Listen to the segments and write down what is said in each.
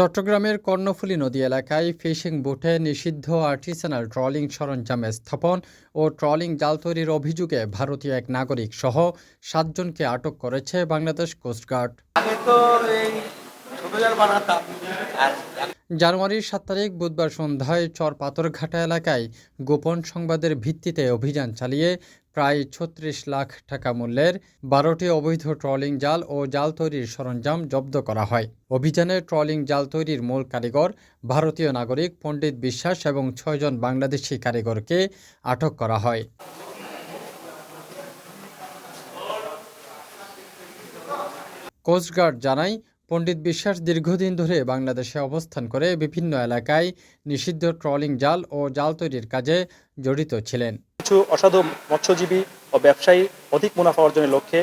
চট্টগ্রামের কর্ণফুলী নদী এলাকায় ফিশিং বুটে নিষিদ্ধ আর্টিসানাল ট্রলিং সরঞ্জাম স্থাপন ও ট্রলিং জাল তৈরির অভিযোগে ভারতীয় এক নাগরিক সহ সাতজনকে আটক করেছে বাংলাদেশ কোস্টগার্ড। জানুয়ারির সাত তারিখ বুধবার সন্ধ্যায় চর পাথরঘাটা এলাকায় গোপন সংবাদের ভিত্তিতে অভিযান চালিয়ে প্রায় ছত্রিশ লাখ টাকা মূল্যের বারোটি অবৈধ ট্রলিং জাল ও জাল তৈরির সরঞ্জাম জব্দ করা হয়। অভিযানে ট্রলিং জাল তৈরির মূল কারিগর ভারতীয় নাগরিক পণ্ডিত বিশ্বাস এবং ছয়জন বাংলাদেশি কারিগরকে আটক করা হয়। কোস্টগার্ড জানায় পণ্ডিত বিশ্বাস দীর্ঘদিন ধরে বাংলাদেশে অবস্থান করে বিভিন্ন এলাকায় নিষিদ্ধ ট্রলিং জাল ও জাল তৈরির কাজে জড়িত ছিলেন। কিছু অসাধু মৎস্যজীবী ও ব্যবসায়ী অধিক মুনাফা অর্জনের লক্ষ্যে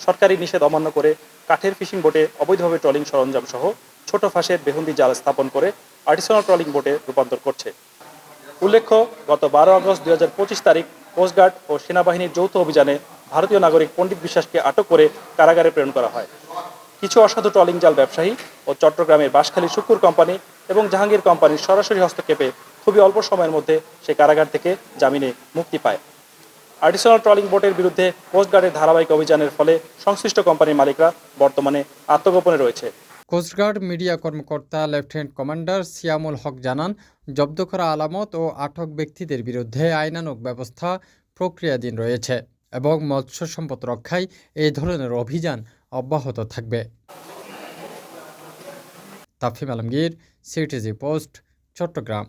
সরকারি নিষেধ অমান্য করে কাঠের ফিশিং বোটে অবৈধভাবে ট্রলিং সরঞ্জাম সহ ছোট ফাঁসের বেহুন্দি জাল স্থাপন করে আর্টিসনাল ট্রলিং বোটে রূপান্তর করছে। উল্লেখ্য, গত বারো আগস্ট দুই হাজার পঁচিশ তারিখ কোস্টগার্ড ও সেনাবাহিনীর যৌথ অভিযানে ভারতীয় নাগরিক পণ্ডিত বিশ্বাসকে আটক করে কারাগারে প্রেরণ করা হয়। কিছু অসাধু ট্রলিং জাল ব্যবসায়ী ও চট্টগ্রামের বাঁশখালী শুকুর কোম্পানি এবং জাহাঙ্গীর কোম্পানির সরাসরি হস্তক্ষেপে খুবই অল্প সময়ের মধ্যে সে কারাগার থেকে জামিনে মুক্তি পায়। আর্টিসনাল ট্রলিং বোটের বিরুদ্ধে কোস্টগার্ডের ধারাবাহিক অভিযানের ফলে সংশ্লিষ্ট কোম্পানির মালিকরা বর্তমানে আত্মগোপনে রয়েছে। কোস্টগার্ড মিডিয়া কর্মকর্তা লেফটেন্যান্ট কমান্ডার সিয়ামুল হক জানান, জব্দ করা আলামত ও আটক ব্যক্তিদের বিরুদ্ধে আইনানুগ ব্যবস্থা প্রক্রিয়াধীন রয়েছে এবং মৎস্য সম্পদ রক্ষায় এই ধরনের অভিযান অব্যাহত থাকবে। Tafim Alamgir CTG post Chattogram.